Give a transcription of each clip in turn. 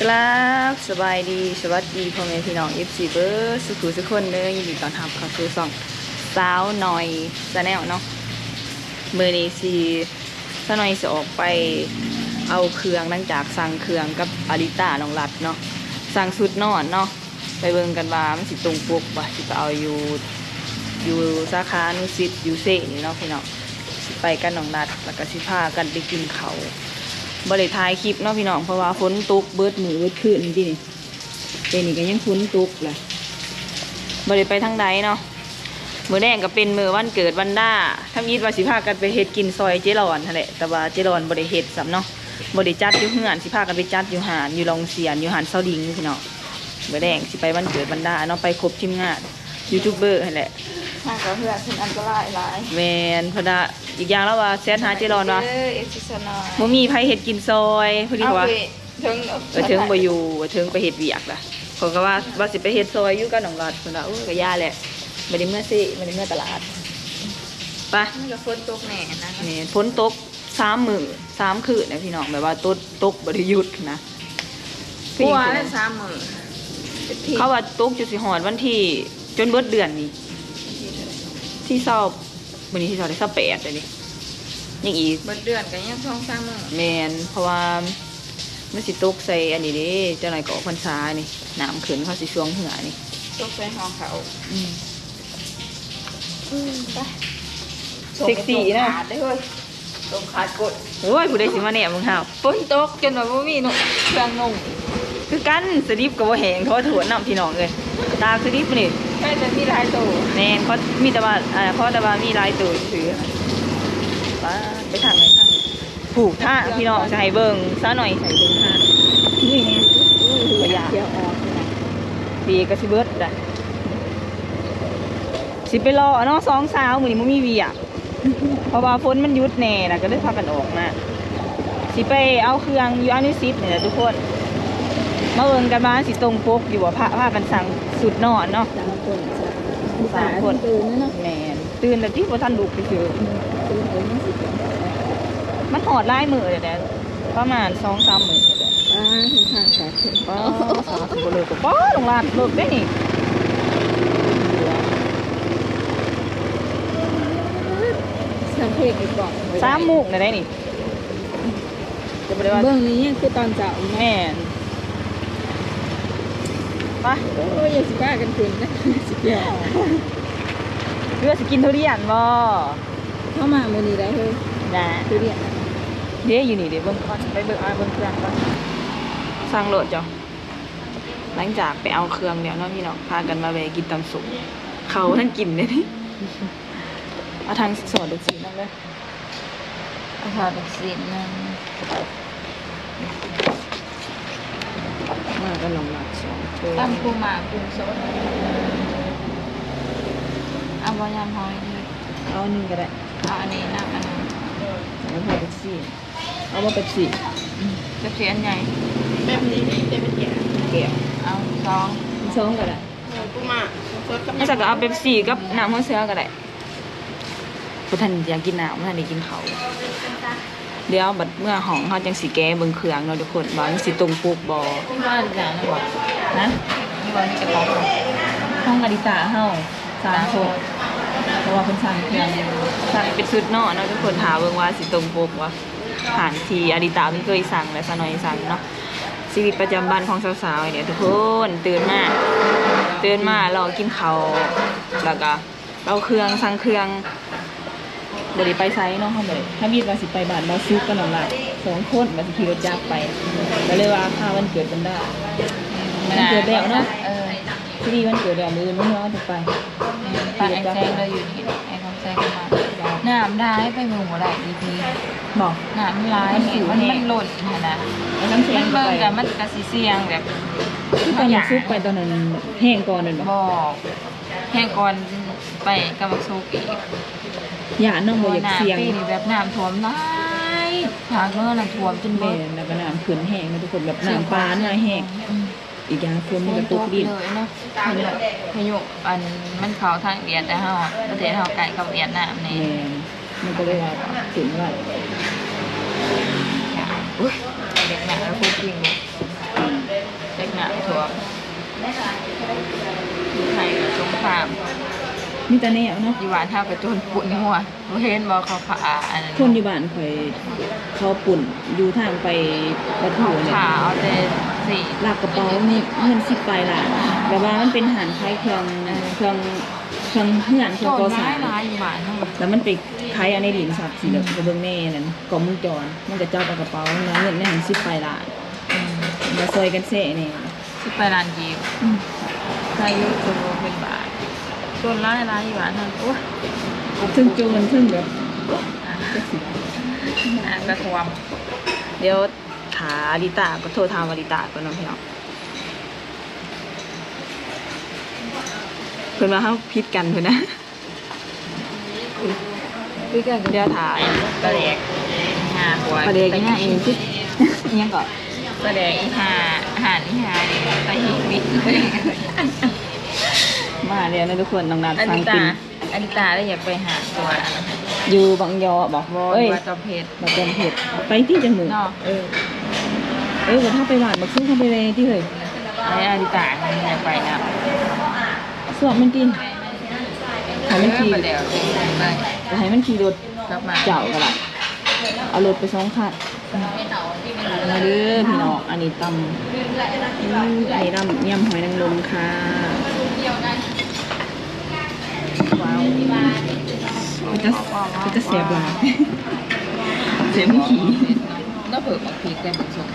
กราบสบายดีสวัสดีพ่อแม่พี่น้อง FC เบอร์สุขุสุขคนเด้อยินดีต้อนรับเข้าสู่ช่องสาวหน่อยชาแนลเนาะมือนี้สิสาวหน่อยจะออกไปเอาเครื่องหลังจากสั่งเครื่องกับอาริต้าน้องรัดเนาะสั่งสุดนอนเนาะไปเบิ่งกันว่ามันสิตรงปกบ่สิไปเอาอยู่อยู่สาขานุสิตยูเซนี่เนาะพี่น้องไปกันน้องรัดแล้วก็สิพากันไปกินเขา บริทายคลิปเนาะพี่น้องเพราะว่าฝนตกเบิดมือเบิดคืนจริงๆเป็นนี่ก็ยังฝนตกแหละบริไปทางใดเนาะมือแรกก็เป็นมือวันเกิดวันด้าถ้ามีดว่าสิพากันไปเฮ็ดกินซอยเจรอนนั่นแหละแต่ว่าเจรอนบริเฮ็ดสำเนาะบริจัดอยู่เฮือนสิพากันไปจัดอยู่หานอยู่ลองเสียนอยู่หานเซาดิงพี่น้องมือแรกสิไปวันเกิดวันด้าเนาะไปครบทีมงานยูทูบเบอร์นั่นแหละ ถ้าก็เพื่อเป็นอันตรายหลายแมนเพอดาอีกอย่างแล้วว่าแซดหาเจรอนว่าเออเอฟซีสนอยบ่มีไผเฮ็ดกินซอยพอดีเอาว่าไปถึงเออเทิงบ่อยู่เทิงไปเฮ็ดเวียกล่ะเขาก็ว่าว่าสิไปเฮ็ดซอยอยู่กับน้องรัดเพิ่นว่าโอ้ยก็ย่าแหละบ่ได้เมื่อสิบ่ได้เมื่อตลาดไป มันก็ฝนตกแหน่นะนี่ฝนตกสามมื้อสามคืนนะพี่น้องแบบว่าตกตกบ่ได้หยุดนะกลัวได้สามหมื่นเป็นที่เขาว่าตกจุสิฮอดวันที่จนเบิดเดือนนี้ ที่เศร้ามื้อนี้ที่เศร้าได้28เลยนี่ยังอีกเบิดเดือนกันยังช่องสามหมื่นแม่นเพราะว่ามันสิตกใส่อันนี้เด้เจ้าหน่อยก็ออกพรรษานี่น้ำขึ้นเขาสิช่วงเหือนี่ตกใส่ห้องเขาอืมอืมไปเซ็กซี่นะขาดได้เฮ้ยตกขาดกดโอ้ยผู้ใดสิมาเนี่ยมึงห้าวฝนตกจนว่าบ่มีหนุ่มเครื่องนุ่งคือกันสลิปกับว่าแหงเพราะว่าถวนน้ำพี่น้องเลยตาสลิปนี่ แค่จะมีลายตัวแน่นเขามีแต่ว่าอ่าเขาแต่ว่ามีลายตัวถือไปไปทางไหนทางผูกท่าพี่น้องจะให้เบิ่งซะหน่อยใส่เบิ่งท่านี่ไงประหยัดเดียวออกนะปีกระสิเบิดได้สิไปรอเนาะสองสาวมือนี้มันมีเวียเพราะว่าฝนมันยุดแน่นะก็เลยพากันออกมาสิไปเอาเครื่องยูอานุซิตเนี่ยทุกคนมาเอิงกันบ้านสิตรงปกอยู่ว่าพาพากันสั่งสุดนอนเนาะ คนสามคนตื่นนะเนาะแมนตื่นแต่ที่ว่าท่านลุกไปคือตื่นตื่นยังสิบมันหอดไล่มือเลยแหละประมาณสองสามมือเลยแหละอ่าเห็นทางขาดขึ้นป้าสาวสุบเลยก็ป้าลงลานเลิกได้นี่สังเพกอีกกล่องสามมุกเลยได้นี่จะไปได้ว่าเบื้องนี้ยังคือตอนเจ้าอีกแม่น ไปโอ้ยอย่าสิบ้ากันคืนนะสิเกี่ยวเรือสกินทุเรียนบ่เข้ามามื้อนี้ได้เฮ้ยนะทุเรียนนะเดี๋ยวอยู่นี่เดี๋ยวเบิ่งก่อนไปเบิ่งเอาเบิ่งเครื่องก่อนสั่งโหลดจ้ะหลังจากไปเอาเครื่องแล้วเนาะพี่น้องพากันมาแวะกินตำสุกเขาท่านกินเนี่ยนี่เอาทางสอดดูสีนั่นเลยอาหารแบบสินนึง มากันลองหลักสอง ตัวตั้มปูหมาปูสดเอาบอยามหอยนี่เอาอันหนึงก็ได้เอาอันนี้นะอันนั้นแล้วพอเป็นสี่เอามาเป็นสี่จะเสียอันใหญ่แบบนี้นี่จะเป็นอย่างเกี่ยวเอาสองสองก็ได้กูมาสดกับไม่ใช่ก็เอาเป็นสี่กับน้ำหัวเสือก็ได้พท่านอยากกินน้ำพท่านได้กินเขาวเดี๋ยวบัดเมื่อห้องเขาจังสีแก้เบิ่งเครื่องเนาะทุกคนว่ามันสิตรงปลูกบ่ที่บ้านอย่างนั้นบอก นะที่บ้านมีกระปองห้องอดิตาเฮาสามคนเพราะว่าเพิ่นสั่งเครื่องสั่งเป็นชุดเนาะเนาะทุกคนถามเบิ่งว่าสิตรงปกว่าผ่านทีอดิตาเพิ่เคยสั่งและสนอยสั่งเนาะชีวิตประจำวันของสาวๆเนี่ยทุกคนตื่นมาตื่นมารอกินข้าวแล้วก็เอาเครื่องสั่งเครื่องบ่ได้ไปไซสเนาะเฮาบ่ได้ถ้ามีว่าสิไปบ้านบ่ซุกกันนั่นล่ะสองคนว่าสิขี่รถจักรไปก็เลยว่าพาวันเกิดกันได้ มันเกิดแล้วเนาะเออที่ดีวันเกิดแล้วมื้อนู้นเนาะจะไปปานไอ้แซงเลยอยู่นี่ไอ้คำแซงก็มาน้ำได้ไปหมู่ได้ดีพีบอกน้ำร้ายเห็นมันมันหล่นเห็นนะไอ้น้ำเสียมังนไปเบิ่งกับมันกระสีเสียงแบบที่ตอนนี้ซุกไปตอนนั้นแห้งก่อนนั่นบบ่อกแห้งก่อนไปกำลังโชกอีกอย่าน้องบ่อยากเสียงปีนี้แบบน้ำท่วมร้ายทางเมื่อน้ำท่วมจนแม่เบิดนแล้วก็น้ำขึ้นแห้งนะทุกคนแบบน้ำปานมาแห้ง อืมอีกอย่างฝนฝมันนก็ตตกกเลดิยนเนาะพายุพายุอันมันเข้าทางเวียดแต่เฮาประเทศเฮาใกล้กับเวียดนามนี่แม่นมันก็เลยว่าถึงว่าอุ้ยเด็กหนักแล้วพูดจริงเลยกอยู่ไทยกับสงครามมีแต่แนวเนาะอยู่บ้านเท่ากับโจนปุ่นหัวบ่เห็นบ่เขาขาอันนั้นคนอยู่บ้านข่อยเขาปุ่นอยู่ทางไปวัดเขาหัวเนี่ยขาเอาแต่ สีลากกระเป๋านี่เงินสิบปลายล่ะแบบว่ามันเป็นอาหารคล้ายเครื่องเครื่องเครื่องเพื่อนเครื่องก่อสร้าร้ายงร้ายอยู่บ้านเท่าไหร่แล้วมันไปขายเอาในดินสับสีเหลืองกระเบื้องแน่นั่นกล่องมุงจรมันก็เจ้าเอากระเป๋าแล้วเงินในหันสิบปลายล่ะมาซอยกันเซ่เนี่ยสิไปร้านกีบใครอยุคนบ่เป็นบาทจนร้ายร้ายอยู่บ้านท่าไหร่โอ้ถึงโจรซึ่งแบบอะกระทวมเดี๋ยวาอดิตาก็โทรทามอดิตาก่อนเน้องพี่น้องเพิ่นมาเฮาพิดกันเพิ่นนะพี่กันเดี๋ยวถ่ายกระเดกหาหัวประเด็นง่ายเองที่ยังก่อนกระเดกอีหาอาหารอีหานี่ตะหิมิดมาเดี๋ยวนะทุกคนน้องนัดอันฟังนี้กิตานอันนี้ตาได้อยากไปหาตัวอันนั้นอยู่บางยอบอกบอเอ้ยว่าจอมเพชรบักเป็นเผ็ดไปที่จมูกเนาะเออ เออว่าถ้าไปหวานบักซื้อเข้าไปเลยที่เลยไอ้อาริตาอยากไปนะสวบมันกินให้มันขี่เออมาเดี๋ยวไปให้มันขี่รถกลับมาเจ้ากันละเอารถไปสองคันมาเด้อพี่น้องอันนี้ตำอืมอันนี้ตำยำหอยนางรมค่ะว้าวมันจะมันจะเสียบหลายเสียบไม่ขี่ น้าเผือกพริกได้เหมือนสม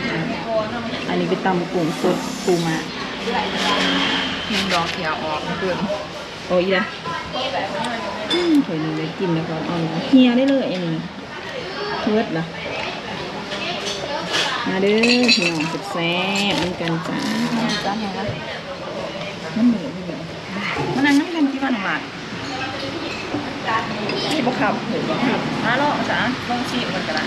อันนี้เป็นตำกุ้งสดปูมาพิมดอกเขียวออกเพื่อนโอ้ยละอืมเคยนี่เลยกินแล้วก็เอาเนเฮียได้เลยอันนี้เพิดล่ะมาเด้อพี่น้องสุดแซ่บๆมันกันจ้าจ้าเนี่ยนะมันเหนื่อยไม่เหนื่อยมันนั่งนั่งกันที่บ้านหลักที่บ่ขับเห็นบ่ขับมาลองจ้ะลองชิมมันกันละ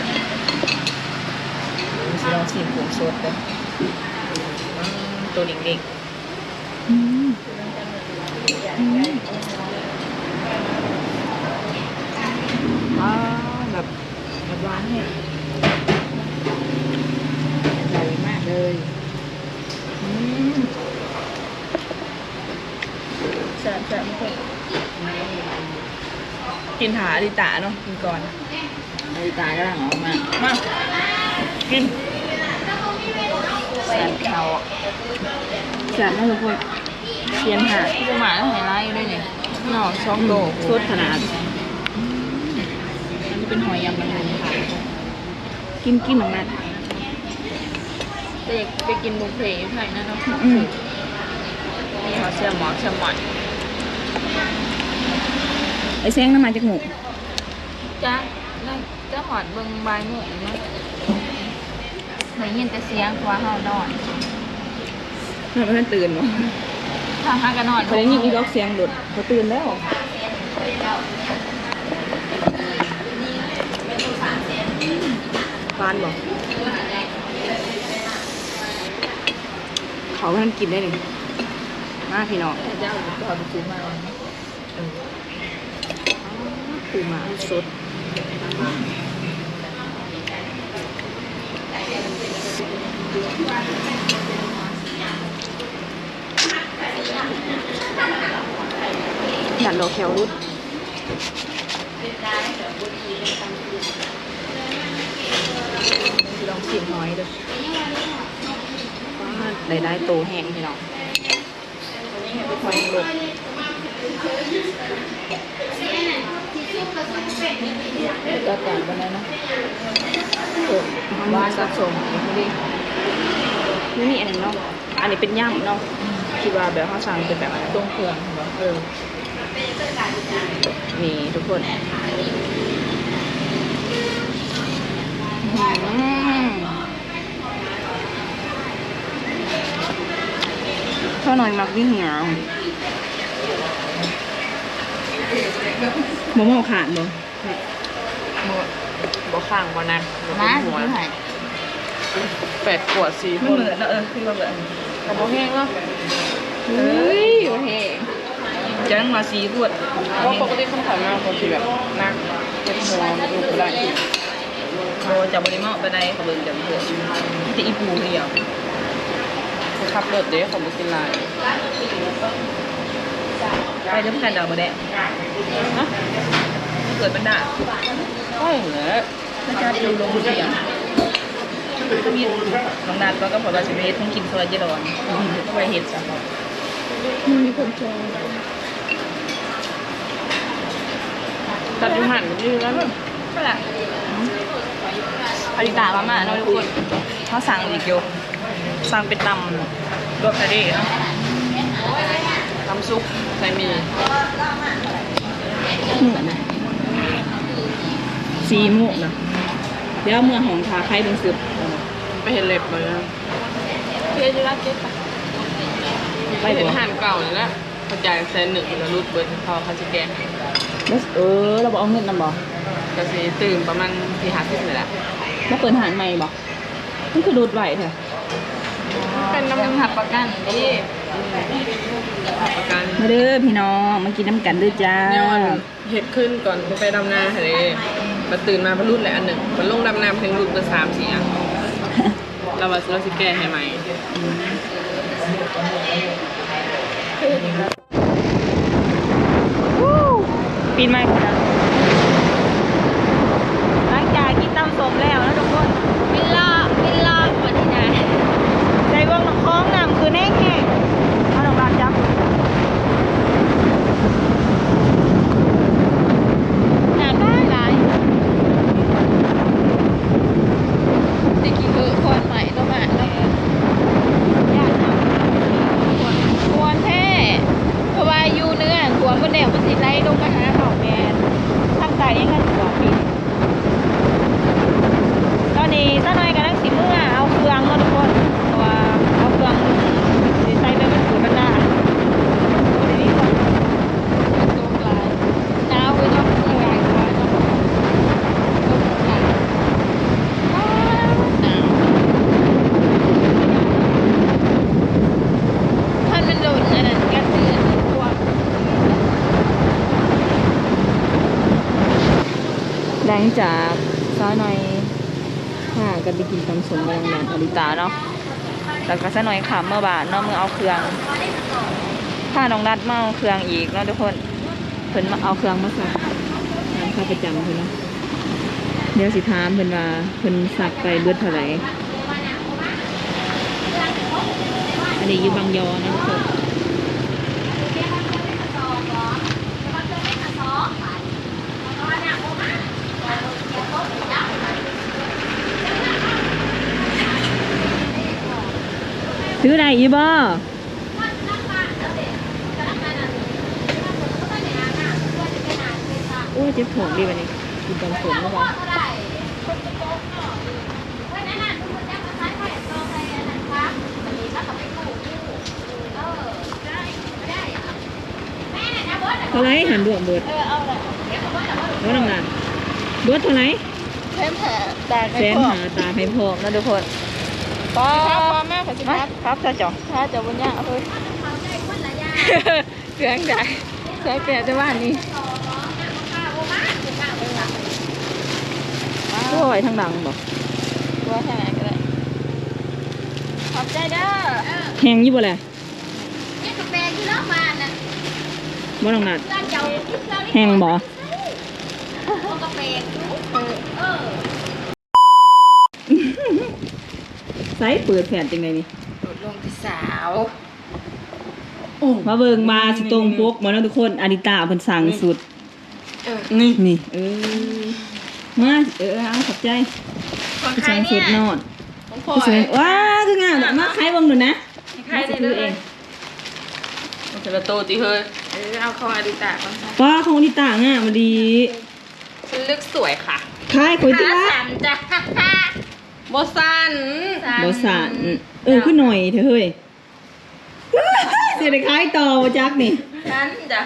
สิลองชิมกุ้งสดเด้ออืมตัวเด็กๆอืมอืมอ่าแบบแบบหวานเนี่ยอร่อยมากเลยอืมแซ่บแซ่บทุกคนกินถาอดิตาเนาะกินก่อนอาริตาก็ลังออกมามา กินแซ่บเขาแซ่บมากทุกคนเพียนหาผู้หมาแล้วไฮไลท์ด้วยนี่เนาะช่องโตสดขนาดอันนี้เป็นหอยยำมันเลยค่ะ กินกินออกมาแต่อยากไปกินบุฟเฟ่ต์ไทยนะเนาะอืมนี่เขาเชื่อหมอเชื่อหมอนไอ้แซงน้ำมาจากหมูจ้าแล้วจะหอดเบิ่งใบายหมูมั้ย ได้ยินแต่เสียงเพราะว่าเฮานอนทำไมท่านตื่นวะถ้าหากันนอนเขาได้ยินอีดอกเสียงหลุดเขาตื่นแล้วฟานบอกเขาท่านกินได้หนึ่งมาพี่น้องเจ้าเขาไปซื้อมาวันนี้ปูหมาสด หยันดอกแคลรุดลองชิมหอยดูว่าได้ได้โตแห้งพี่น้องหอยนางรมก็แต่งวันนั้นนะเออบ้านก็ส่งอีกพอดี นี่นี่อันนี้เนาะ อันนี้เป็นย่ำเนาะคิดว่าแบบข้าวสารเป็นแบบอะไรตรงเครื่องเหรอเออนี่ทุกคนอืมข้าวหน่อยมักวิ่งเหงาบ่เมาขาดบ่หมดบ่ข้างบ่นักบ่นะเป็นหัวที่ไหน แปดขวดสี่คมันนเหมือนเนอะเออคือว่าแบบแต่บ่แห้งเนาะเฮ้ยโอเคจังมาสีขวดเพราะปกติคนถ่ายมาคนสิแบบนักเป็นหัวมันดูบ่ได้โบจะบริมาไปได้เขาเบิ่งจังเพื่อที่อีปูเดียวขขับรถเด้ของบุกินลายไปเริ่มกันดอกบ่แดะฮะเกิดปัญหาใช่เหรอพระเจ้าดูลงเสียงก็ มีน้องนัดก็ก็พอว่าสิไปเฮ็ดต้องกินซอยเจดอนก็ไปเฮ็ดซะมีคนชมตัดยูหันมันยืดแล้วเนอะก็ล่ะอาริตามาม่าเนาะทุกคนเขาสั่งอีกอยู่สั่งเป็นตำรวมทะเลเนาะน้ำซุปใส่หมีเหมือนนะสีมุกนะเดี๋ยวเมืองของทาไข่เป็นซึบ ไปเห็นเล็บเลยนะเพื่อนจะรักเก็บปะไปเห็นหันเก่าเลยนะกระจายเซนหนึ่งแล้วรูดเบิร์ดพอเขาจะแกะแล้วเออเราบอกเอาเงินนำบอกก็สิตื่นประมาณสี่ห้าสิบเลยแหละมาเปิดอาหารใหม่บอกมันคือดูดไหวเถอะเป็นน้ำยังหักประกันดิผักประกันมาเด้อพี่น้องมากินน้ำกันด้วยจ้าเนี่ยวันเห็ดขึ้นก่อนไปดำนาทะเลมาตื่นมาบรรลุแหละอันหนึ่งมันลงดำน้ำเพียงรุดไปสามสี่อัน เราว่าเราสิแก้ให้ไหมปีนไม้ก่อนนะหลังจากกินตำสมแล้วนะทุกคนวิลล่าวิลล่าวันที่ไหนใจเบื้องน้ำคล้องน้ำคือแน่แห้งเอาดอกบานจับหนาได้หลายจะกินเออคอนใหม่ต้องมาแล้วอยากทำควรควรแท้เพราะว่าอยู่เนื้อควรก็แนวมันสิไล่ลงมาหาเขาแมนทำใจยังกันหัวปี ตอนนี้ตาหน่อยกำลังสิเมื่อเอาเครื่องเนาะทุกคนเพราะว่าเอาเครื่องสิใส่ไปเป็นสูตรบรรดาโอ้ยนี่ก่อน ลงลายหนาวไปต้องมีงานกว่าต้องลงลายว้าวหนาวท่านมันโดนอันนั้นกันเตือนตัว หลั งจากซ้าหน่อยค่ะกันไปกินตำสมแรงแบบอริตาเนาะแล้วก็ซ้าหน่อยขำเมื่อบานเนาะมือเอาเครื่องถ้าน้องนัดมาเอาเครื่องอีกเนาะทุกคนเพิ่นมาเอาเครื่องมาสักงานค่าประจำเพิ่นเนาะเดี๋ยวสิถามเพิ่นว่าเพิ่นสักไปเบิดเท่าไหร่อันนี้อยู่บางยอนะทุกคน ซื้อได้อีบ่โอ้ยเจ็บของดีวันนี้กินตำสมแล้วป่ะเท่าไหรหันดวงเบิดเออเอาเลยว่าน้ำหนักเบิดเท่าไหรเพิ่มแผลแตกแสนหาตาให้พร้อมนะทุกคน ป้าครับพ่อแม่ขอสิมาครับครับจ้าจ่องถ้าจะบุญยากเฮ้ยเสียงใหญ่ใช้แปลจะว่านี้โอ้ยทั้งดังบอกว่าแค่ไหนก็ได้ขอบใจเด้อแหงอยี่บ่แหละนี่กาแฟที่เลิกมาน่ะบ่น้องนัดร้านเจ้าที่เลิกแหงบ่กาแฟเออ ใส่เปิดแผ่นจังไงนี่ลดลงที่สาวมาเบิ่งมาสิตรงปกมาแล้วทุกคนอาดิตาเพิ่นสั่งสุด เออนี่นี่เออมาเออเอาขอบใจของเพิ่นใครสั่งสุเนี่ดยนอนของพ่อเพิ่นสั่งว้าคืองามมาใครเบิ่งดูนะใครได้ซื้อเลเอยงมันจะโตตีเฮ้ยเออเอาเข้าอาดิตาก่อนค่ะป้าของอาดิตางามดีฉันเลือกสวยค่ะคายคุยติละสามจ้ะโบสันบ่สั่นเออคือหน่อยเถอะเฮ้ยสิได้ขายต่อบ่จักนี่ฉันจ้ะ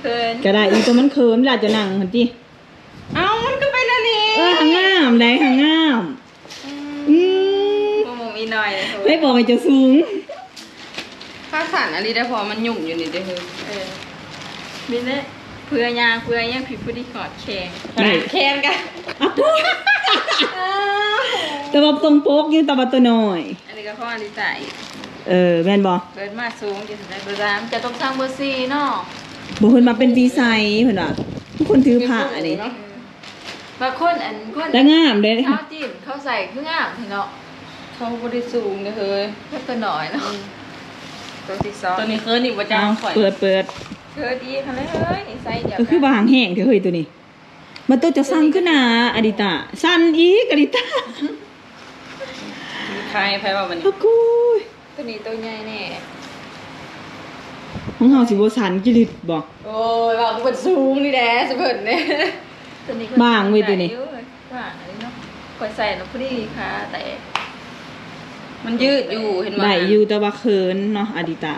เพิ่นก็ได้อีตัวมันเคิมเวลาจะนั่งหั่นติเอ้ามันก็ไปแล้วนี่เออหางงามได้หางงามอืมโมโมมีหน่อยเลยให้บอกให้เจะสูงถ้าสันอะไรได้พอมันยุ่งอยู่นี่เด้อเฮ้ยเออมีเน่เพื่อยางเพื่อยังผิดผู้ที่ขอดแข็งได้แข็งกันอะปุ๊บ แต่ว่าตรงโป๊กอยู่แต่ว่าตัวน้อย อันนี้ก็ข้ออันที่ใส่เออแม่นบ่เบิดมาสูงจะได้เบอร์สามจะต้องสร้างเบอร์สี่เนาะบ่เพิ่นมาเป็นวีไซเพิ่นว่าทุกคนถือผ้านี่บางคนอันคนแต่งามเด้ข้าวจิ้มข้าวใส่คืองามเนาะเขาบ่ได้สูงเด้อเฮ้ยเพิ่มตัวหน่อยเนาะตัวที่สองตัวนี้เคิร์นอีกว่าจ้าเอาข่อยเปิดเปิดเธอดีค่ะเลยเฮ้ยใส่เดียวก็คือบางแห้งเถอะเฮ้ยตัวนี้ มันตัวจะสั่งขึ้นหนาอดิตาสั้นอีกอดิตา มีใครไผว่าวันนี้พะกูยตัวนี้ตัวใหญ่แน่ ของเฮาสิบ่สันกิริตบ่ โอ้ยว่าเพิ่นสูงนี่แหละสิเพิ่นเนี่ยตัวนี้บางเว้ยตัวนี้บางอันนี้เนาะคอยใส่แล้วพอดีค่ะ แต่ มันยืดอยู่เห็นไหมได้อยู่แต่ว่าเขินเนาะอดิตา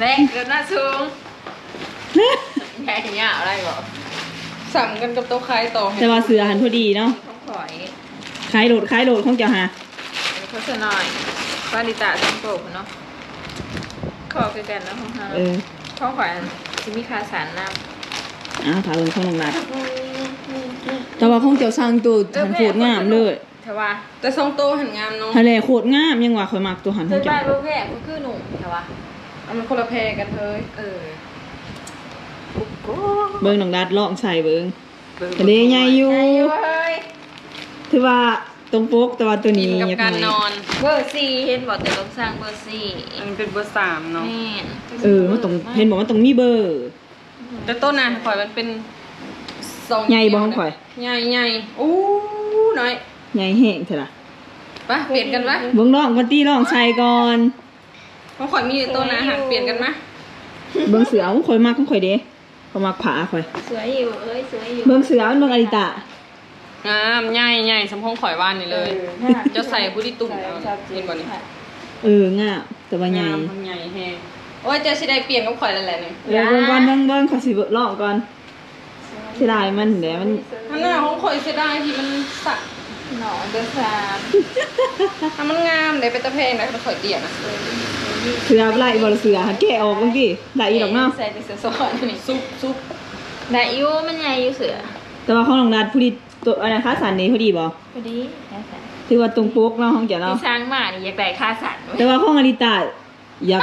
แรกเกิดหน้าสูงใหญ่เงี้ยอะไรบอกสั่งกันกับโต๊ะคายต่อให้แต่ว่าเสือหันพอดีเนาะข้าวข่อยคล้ายโดดคล้ายโดดของเจ้าหา อันนี้เขาเสนอยวาลิตาจังโปกเนาะขอคือกันเนาะของเขาเออข้าวข่อยจะมีคาสารน้อ้าวถามเบิ่งของน้องนัดแต่ว่าของเจ้าสั่งตัวำหันโคตรงามเลยแต่ว่าแต่ทรงโตหันงามเนาะทะเลโคตรงามยังว่าข่อยมักตัวหันขเธอองเจ้าบ้านรูปแรกก็คือหนุ่มแต่ว่าเอามันคนละแพรกันเฮ้ยเออเบิ่งน้องนัดลองใส่เบิ่ง ทะเลใหญ่อยู่ ใหญ่อยู่เฮ้ยถือว่า ตรงปกแต่ว่าตัวกินี้นกับอยากการหนน่ออยนเบอร์สี่เห็นบอกแต่ต้องสร้างเบอร์สี่อันนี้เป็นเบอร์สามเนาะแม่นเออมันต้องเห็นบอกว่าต้องมีเบอร์ แต่ต้นน่ะข่อยมันเป็นสองใหญ่บ่ของข่อย ใหญ่ใหญ่โอ้น้อยใหญ่แห้งเถอะล่ะไปเปลี่ยนกันปะเบิ่งลองก่อนตีลองใส่ก่อนของข่อยมีต้นนะหักเปลี่ยนกันมะเบิ่งเสือของข่อยมักของข่อยเด้ข่อยมักผาข่อย สวยอยู่เอ้ยสวยอยู่เบิ่งเสือมันเบิ่งอริตะ งามใหญ่ใหญ่สมพงข่อยว่านนี่เลยออจะใส่บุรีตุ่มเอาเห็นบ่นี่เอองามแต่ว่าใหญ่งามมันใหญ่แฮงโอ้ยจะสิได้เปลี่ยนกับข่อยแล้วแหละนี่เออเบิ่งก่อนเบิ่งเบิ่งขอสิเบิ่งลองก่อนสิได้มันเดี๋ยวมันอันหน้าของข่อยเสียดายที่มันสักหนอนเดินสามถ้ามันงามเดี๋ยวไปตะเพงนะแต่ข่อยเตี้ยนะเสือไล่บ่ละเสือหันแกะออกเบิ่งดิไล่อีดอกเนาะใส่แต่เสือซ้อนนี่ซุปซุปได้อยู่มันใหญ่อยู่เสือแต่ว่าของน้องนัดผู้ดี ตัวอันนั้นค่าสันนี่พอดีบ่พอดีแค่สันถือว่าตรงปกเนาะของเจ้าที่เนาะสร้างมานี่อยากได้ค่าสัตว์แต่ว่าของอริตะอยาก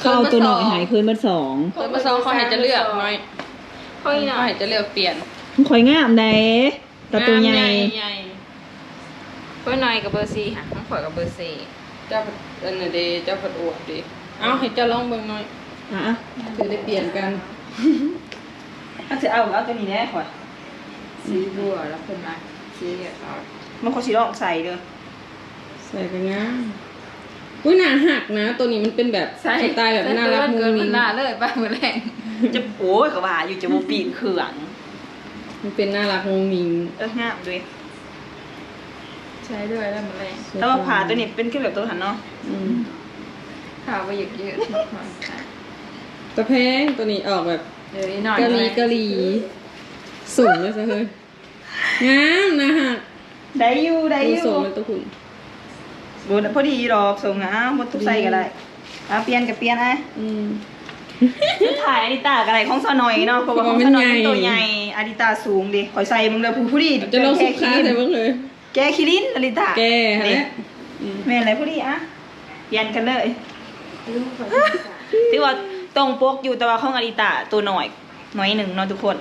เข้าตัวหน่อยหายคืนเบัดสองเปิดมาซองเขาให้จะเลือกหน่อยค่อยหน่เขาอยให้จะเลือกเปลี่ยนมันข่อยงามได้แต่ตัวใหญ่ ใหญ่ค่อยหน่อยกับเบอร์สี่ค่ะต้องขอยกับเบอร์สี่เจ้าอันน่ะเดเจ้าผัดอวดดิเอาให้เจ้าลองเบิ่งหน่อยอะจะได้เปลี่ยนกัน ถ้าจะเอาเอาตัวนี้แน่ข่อย สีบัวแล้วคนมาสีเดียวเอามันข่อยสิลองใส่เด้อใส่กันงามอุ้ยหนาหักนะ ตัวนี้มันเป็นแบบสไตล์แบบน่ารักมุ้เกิงนมิ้มันงหน้าเลยป้ามือแรงจะโอ้ยก็ว่าอยู่จะบ่ปีนเครื่องมันเป็นน่ารักมุ้งมิ้งเอองามด้วยใช้ด้วยแล้วมือแรงแต่ว่าผ่าตัวนี้เป็นคือแบบตัวหันเนาะอืมข่าวไปหยุดยืดตะแพงตัวนี้ออกแบบเดี๋ยวนี้หน่อยกะหรี่กะหรี่ สูงเลยซะเฮ้ยงามนะหักได้อยู่ได้อดูยู่สูงมันตัวคุณบ่พอดีดอกส่งงามบ่ต้องใส่ก็ได้อะเปลี่ยนก็เปลี่ยนอะอืมสุดท้ายอดิตาก็ได้ของซะหน่อยเนาะเพราะว่าของซะหน่อยเป็นตัวใหญ่อดิตาสูงดิข่อยใส่มึงเลยผู้ผู้ดีจะลองสุขาใส่บ้างเลย แกคิรินอดิตาแกฮะนี่เนี่ยอืมแม่นอะไรผู้ดีอะเปลี่ยนกันเลยลูกคนถือว่าตรงปกอยู่แต่ว่าของอริตะตัวหน่อยหน่อยหนึ่งเนาะทุกคน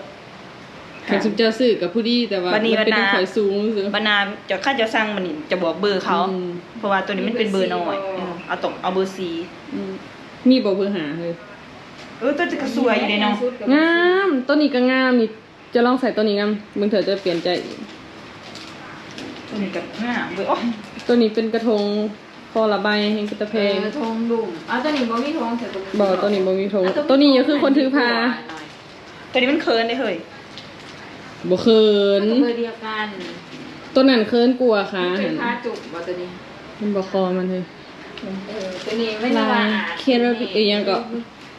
แขกสุมเจ้าสื่อกับผู้ดีแต่ว่าวันนี้มัเป็นวันนาข่อยสูงรู้สึกบรรณาจะค่าจะสั่งมันนี่จะบอกเบอร์เขาอืมเพราะว่าตัวนี้มันเป็นเบอร์น้อยเออเอาตรงเอาเบอร์ซีอืมมีบอกเพื่อหาเลยเออตัวจะกระสวยอยู่เลยเนาะงามตัวนี้ก็งามนี่จะลองใส่ตัวนี้งามมึงเถอะจะเปลี่ยนใจอีกตัวนี้กับหน้าเบอร์โอ้ยตัวนี้เป็นกระทงคอระบายแห่งกระเพเพลงงทงดุ่มอ้าวตัวนี้บ่มีทงเสร็จบอกตัวนี้บ่มีทงตัวนี้ก็คือคนถือพาตัวนี้มันเคินได้เฮ้ย บ่เขินเบอร์เดียวกันตัวนั้นเขินกลัวค่ะเป็เห็นนผ้าจุกว่าตัวนี้ มันบ่คอมันเลยเออตัวนี้ไม่ได้ว่าเคราบิเอ้ยยังก็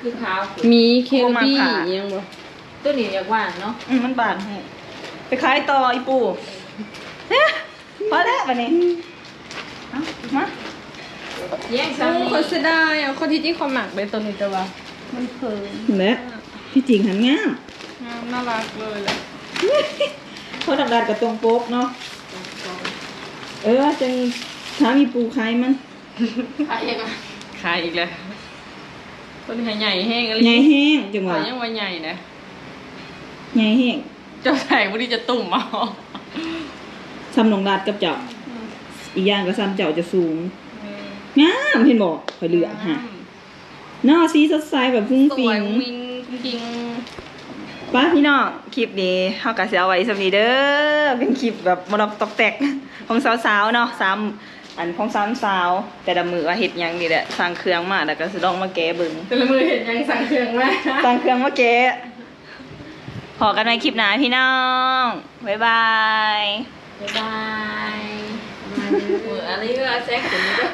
คือขาวมีเคลบี้อีหยังบ่ตัวนี้อยากว่างเนาะอืมมันบาดให้ไปขายต่ออีปูเฮ้ยพอแล้ววันนี้เอามาแย่งโอ้ซ้ำนี่คนเสียดายอะคนที่ที่ความหมักเลยตัวนี้แต่ว่ามันเขินและที่จริงหันงามงามน่ารักเลยแหละ เพราะดักดากับตรงปกเนาะ เออจังถ้ามีปูคายมันใครยังไงขายอีกแล้วต้นใหญ่แห้งอะไรใหญ่แห้งจังหวะยังว่าใหญ่นะใหญ่แห้งเจ้าแสงวันนี้จะตุ่มเอาซ้ำหนองลาดกับเจ้าอีกอย่างก็ซ้ำเจ้าจะสูงงามเห็นบ่ข่อยเหลืองฮะหน้าสีสดใสแบบฟุ้งสฟิวยงวิงจริง ป้าพี่น้องคลิปนี้เฮาก็สิเอาไว้สำนี้เด้อเป็นคลิปแบบมนอกตอกแตกของสาวๆเนาะซ้ำอันของซ้ำสาว แต่ละมือว่าเฮ็ดหยังนี่แหละสั่งเครื่องมาแล้วก็สิลองมาแก้เบิ่งแต่ละมือเห็นยังสั่งเครื่องมาสั่งเครื่องมาแก้พอกันในคลิปหน้าพี่น้องบ๊ายบายบ๊ายบายประมาณนี้มืออันนี้ก็แซกถึงนี้ด้วย